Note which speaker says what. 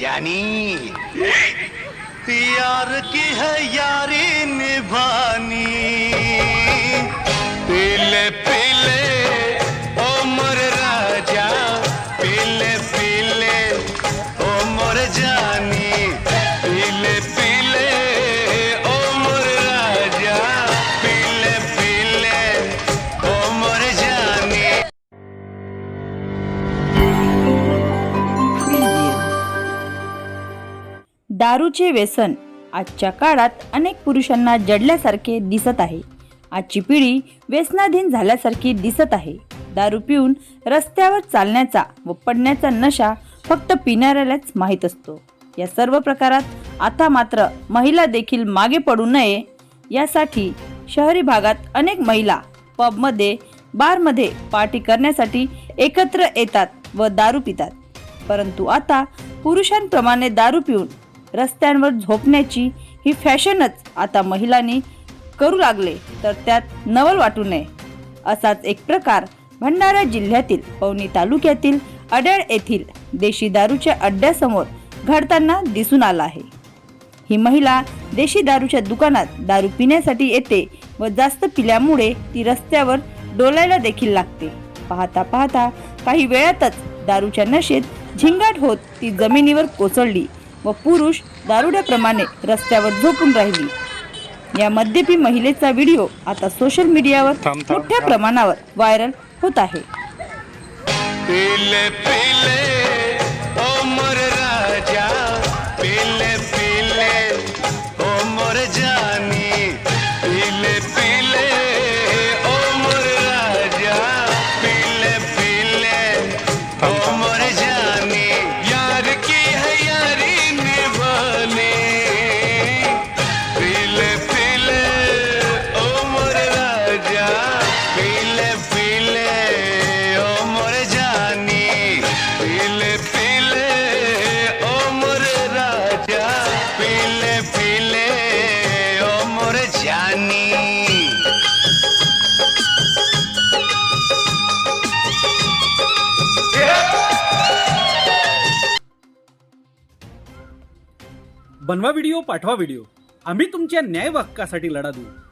Speaker 1: जानी। यार की है यारी निभा
Speaker 2: दारूचे व्यसन आजच्या काळात अनेक पुरुषांना जडल्यासारखे दिसत आहे. आजची पिढी व्यसनाधीन झाल्यासारखी दिसत आहे. दारू पिऊन रस्त्यावर चालण्याचा व पडण्याचा नशा फक्त पिणाऱ्यालाच माहीत असतो. या सर्व प्रकारात आता मात्र महिला देखील मागे पडू नये यासाठी शहरी भागात अनेक महिला पबमध्ये बारमध्ये पार्टी करण्यासाठी एकत्र येतात व दारू पितात. परंतु आता पुरुषांप्रमाणे दारू पिऊन रस्त्यांवर झोपण्याची ही फॅशनच आता महिलांनी करू लागले तर त्यात नवल वाटू नये असाच एक प्रकार भंडारा जिल्ह्यातील पवनी तालुक्यातील अड्याळ येथील देशी दारूच्या अड्ड्यासमोर घडताना दिसून आला आहे. ही महिला देशी दारूच्या दुकानात दारू पिण्यासाठी येते व जास्त पिल्यामुळे ती रस्त्यावर डोलायला देखील लागते. पाहता पाहता काही वेळातच दारूच्या नशेत झिंगाट होत ती जमिनीवर कोसळली व पुरुष दारुड्याप्रमाणे रस्त्यावर झोपून राहिली. या मद्यपी महिलेचा व्हिडिओ आता सोशल मीडियावर मोठ्या प्रमाणावर व्हायरल होत आहे.
Speaker 1: पीले पीले ओ मोर जानी। पीले पीले ओ मोर राजा। पीले पीले ओ मोर जानी।
Speaker 3: बनवा व्हिडिओ पाठवा व्हिडिओ आम्ही तुमच्या न्याय हक्कासाठी लढा देऊ.